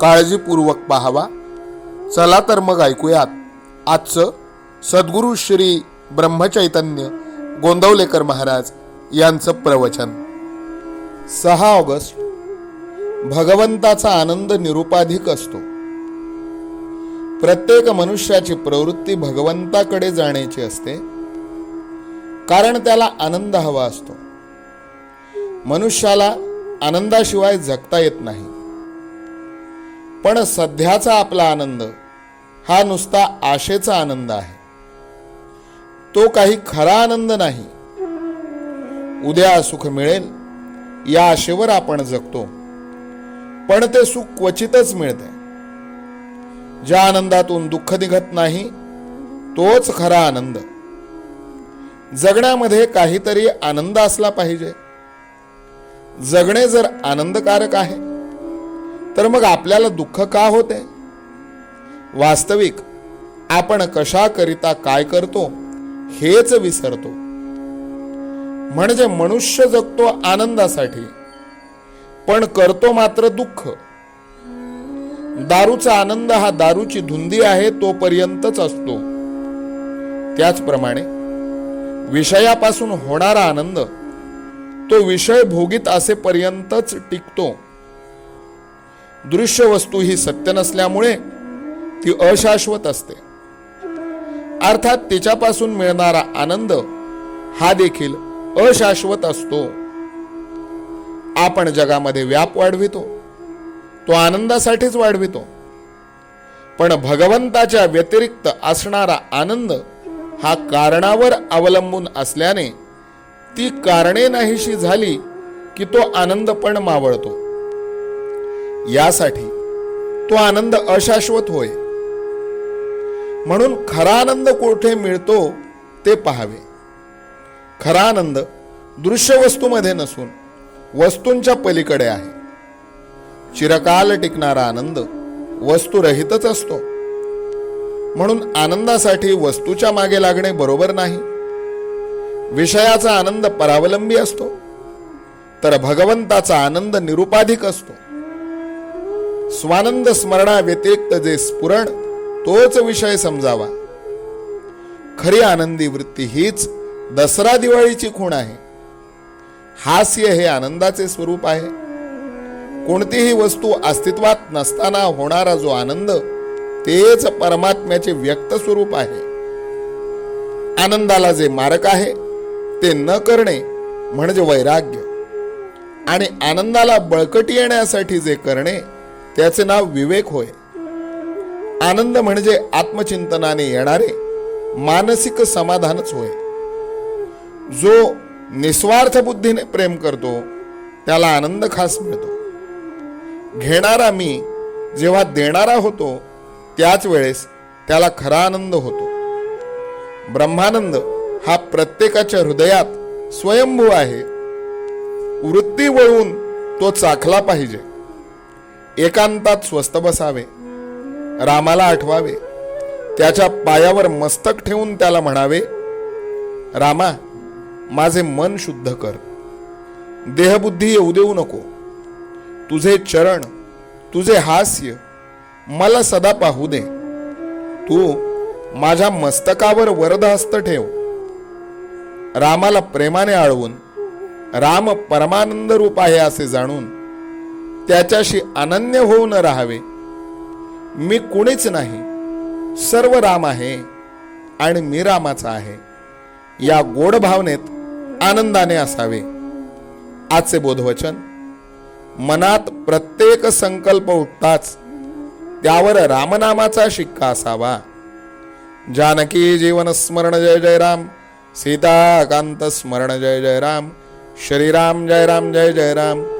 काळजीपूर्वक पाहावा. चला तर मग ऐकूयात. आजचं सद्गुरू श्री ब्रह्मचैतन्य गोंदवलेकर महाराज यांचं प्रवचन. सहा ऑगस्ट. भगवंताचा आनंद निरुपाधिक असतो. प्रत्येक मनुष्याची प्रवृत्ती भगवंताकडे जाण्याची असते. कारण त्याला आनंद हवा असतो. मनुष्याला आनंदाशिवाय जगता येत नाही. पण सध्याचा आपला आनंद हा नुसता आशेचा आनंद आहे. तो काही खरा आनंद नाही. उद्या सुख मिळेल या आशेवर आपण जगतो. पण ते सुख क्वचितच मिळते. ज्या आनंदातून दुःख निघत नाही तोच खरा आनंद. जगण्यामध्ये काहीतरी आनंद असला पाहिजे. जगणे जर आनंदकारक आहे तर मग आपल्याला दुःख का होते? वास्तविक आपण कशाकरिता काय करतो हेच विसरतो. म्हणजे मनुष्य जगतो आनंदासाठी पण करतो मात्र दुःख. दारूचा आनंद हा दारूची धुंदी आहे तोपर्यंतच असतो. त्याचप्रमाणे विषयापासून होणारा आनंद तो विषय भोगीत असेपर्यंतच टिकतो. दृश्य वस्तू ही सत्य नसल्यामुळे ती अशाश्वत असते. अर्थात तिच्यापासून मिळणारा आनंद हा देखील अशाश्वत असतो. आपण जगामध्ये व्याप वाढवितो. तो आनंदासाठीच वाढवितो. पण भगवंताच्या व्यतिरिक्त असणारा आनंद हा कारणावर अवलंबून असल्याने ती कारणे नाहीशी झाली की तो आनंद पण मावळतो. यासाठी तो आनंद अशाश्वत होय. म्हणून खरा आनंद कोठे मिळतो ते पाहावे. खरा आनंद दृश्य वस्तूमध्ये नसून वस्तूंच्या पलीकडे आहे. चिरकाल टिकणारा आनंद वस्तुरहितच असतो. म्हणून आनंदासाठी वस्तूच्या मागे लागणे बरोबर नाही. विषयाचा आनंद परावलंबी असतो. तर भगवंताचा आनंद निरुपाधिक असतो. स्वानंद स्मरणा व्यतिरिक्त जे स्फुरण तोच विषय समजावा. खरी आनंदी वृत्ती हीच दसरा दिवाळीची खूण आहे. हास्य हे आनंदाचे स्वरूप आहे. कोणतीही वस्तू अस्तित्वात नसताना होणारा जो आनंद तेच परमात्म्याचे व्यक्त स्वरूप आहे. आनंदाला जे मारक आहे ते न करणे म्हणजे वैराग्य. आणि आनंदाला बळकटी येण्यासाठी जे करणे त्याचे नाव विवेक होय. आनंद म्हणजे आत्मचिंतनाने येणारे मानसिक समाधानच होय. जो निस्वार्थ बुद्धीने प्रेम करतो त्याला आनंद खास मिळतो. घेणारा मी जेव्हा देणारा होतो त्याच वेळेस त्याला खरा आनंद होतो. ब्रह्मानंद हा प्रत्येकाच्या हृदयात स्वयंभू आहे. वृत्ती वळवून तो चाखला पाहिजे. एकांतात स्वस्त बसावे रामाला आठवावे त्याच्या पायावर मस्तक ठेवून त्याला म्हणावे रामा माझे मन शुद्ध कर. देहबुद्धी येऊ देऊ नको. तुझे चरण तुझे हास्य मला सदा पाहू दे. तू माझ्या मस्तकावर वरदहस्त ठेव. रामाला प्रेमाने आळवून राम परमानंद रूप आहे असे जाणून त्याच्याशी अनन्य होऊन राहावे. मी कुणीच नाही. सर्व राम आहे आणि मी रामाचा आहे. या गोड भावनेत आनंदाने असावे. आजचे बोधवचन मनात प्रत्येक संकल्प उठताच त्यावर रामनामाचा शिक्का असावा. जानकी जीवन स्मरण जय जय राम. सीताकांत स्मरण जय जय राम. श्रीराम जय राम जय जय राम.